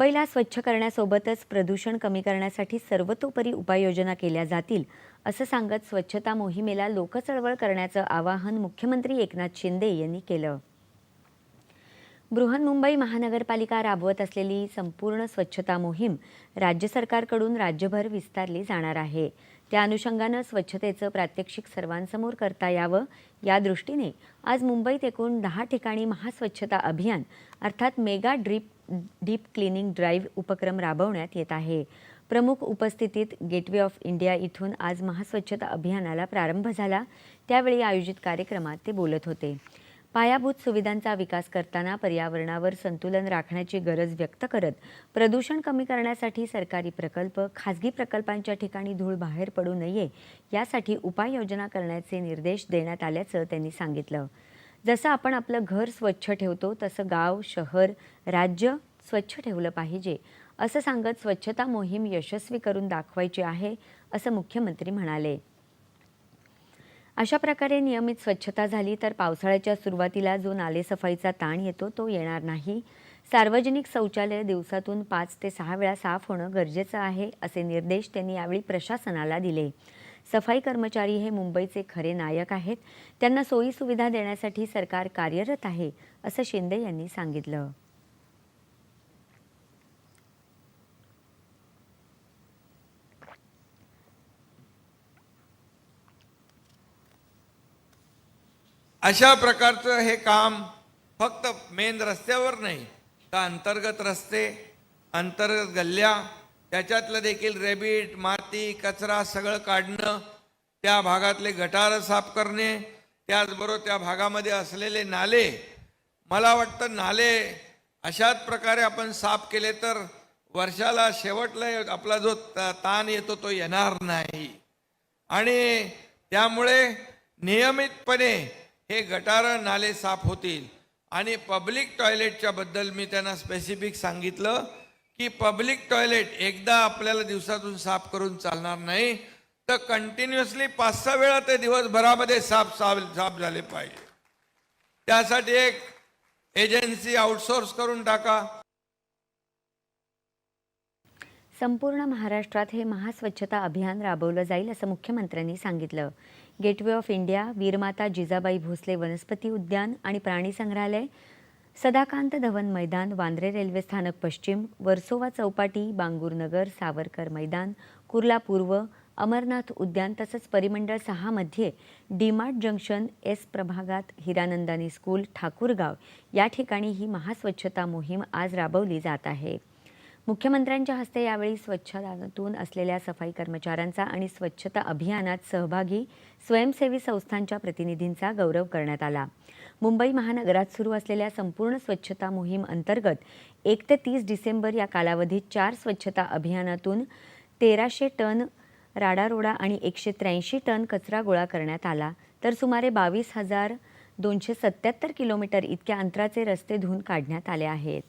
मुंबईला स्वच्छ करण्यासोबतच प्रदूषण कमी करण्यासाठी सर्वतोपरी उपाययोजना केल्या जातील असं सांगत स्वच्छता मोहिमेला लोकचळवळ करण्याचं आवाहन मुख्यमंत्री एकनाथ शिंदे यांनी केलं. बृहन्मुंबई महानगरपालिका राबवत असलेली संपूर्ण स्वच्छता मोहीम राज्य सरकारकडून राज्यभर विस्तारली जाणार आहे. त्या अनुषंगानं स्वच्छतेचं प्रात्यक्षिक सर्वांसमोर करता यावं या दृष्टीने आज मुंबईत एकूण दहा ठिकाणी महास्वच्छता अभियान अर्थात mega deep deep cleaning drive उपक्रम राबवण्यात येत आहे. प्रमुख उपस्थितीत गेटवे ऑफ इंडिया इथून आज महास्वच्छता अभियानाला प्रारंभ झाला. त्यावेळी आयोजित कार्यक्रमात ते बोलत होते. पायाभूत सुविधांचा विकास करताना पर्यावरणावर संतुलन राखण्याची गरज व्यक्त करत प्रदूषण कमी करण्यासाठी सरकारी प्रकल्प खासगी प्रकल्पांच्या ठिकाणी धूळ बाहेर पडू नये यासाठी उपाययोजना करण्याचे निर्देश देण्यात आल्याचं त्यांनी सांगितलं. जसं आपण आपलं घर स्वच्छ ठेवतो तसं गाव शहर राज्य स्वच्छ ठेवलं पाहिजे. असं सांगत स्वच्छता मोहीम यशस्वी करून दाखवायची आहे असं मुख्यमंत्री म्हणाले. अशा प्रकारे नियमित स्वच्छता झाली तर पावसाळ्याच्या सुरुवातीला जो नालेसफाईचा ताण येतो तो येणार नाही. सार्वजनिक शौचालय दिवसातून पाच ते सहा वेळा साफ होणं गरजेचं आहे असे निर्देश त्यांनी यावेळी प्रशासनाला दिले. सफाई कर्मचारी हे मुंबईचे खरे नायक आहेत. त्यांना सोयी सुविधा देण्यासाठी सरकार कार्यरत आहे असं शिंदे यांनी सांगितलं. अशा प्रकारचं हे काम फक्त मेन रस्त्यावर नाही तर अंतर्गत रस्ते अंतर्गत गल्ल्या त्याच्यातलं देखील रेबीट माती कचरा सगळं काढणं त्या भागातले गटार साफ करणे त्याचबरोबर त्या भागामध्ये असलेले नाले. मला वाटतं नाले अशाच प्रकारे आपण साफ केले तर वर्षाला शेवटला आपला जो ताण येतो तो येणार नाही. आणि त्यामुळे नियमितपणे हे गटार नाले साफ होतील. आणि पब्लिक टॉयलेटच्या बद्दल मी त्यांना स्पेसिफिक सांगितलं की पब्लिक टॉयलेट एकदा आपल्याला दिवसातून साफ करून चालणार नाही तर कंटिन्युअसली पाच सहा वेळा ते दिवसभरामध्ये साफ साफ साफ झाले पाहिजे. त्यासाठी एक एजन्सी आउटसोर्स करून टाका. संपूर्ण महाराष्ट्रात हे महास्वच्छता अभियान राबवलं जाईल असं मुख्यमंत्र्यांनी सांगितलं. Gateway of India Veermata Jijabai Bhosale वनस्पती उद्यान आणि प्राणी संग्रहालय सदाकांत धवन मैदान वांद्रे रेल्वे स्थानक पश्चिम वर्सोवा चौपाटी बांगूरनगर सावरकर मैदान कुर्ला पूर्व अमरनाथ उद्यान तसंच परिमंडळ सहामध्ये डीमार्ट जंक्शन एस प्रभागात हिरानंदानी स्कूल ठाकूरगाव. या ठिकाणी ही महास्वच्छता मोहीम आज राबवली जात आहे. मुख्यमंत्र्यांच्या हस्ते यावेळी स्वच्छतातून असलेल्या सफाई कर्मचाऱ्यांचा आणि स्वच्छता अभियानात सहभागी स्वयंसेवी संस्थांच्या प्रतिनिधींचा गौरव करण्यात आला. मुंबई महानगरात सुरू असलेल्या संपूर्ण स्वच्छता मोहीम अंतर्गत एक ते तीस डिसेंबर या कालावधीत चार स्वच्छता अभियानातून तेराशे टन राडारोडा आणि एकशे त्र्याऐंशी टन कचरा गोळा करण्यात आला. तर सुमारे बावीस हजार दोनशे सत्याहत्तर किलोमीटर इतक्या अंतराचे रस्ते धुवून काढण्यात आले आहेत.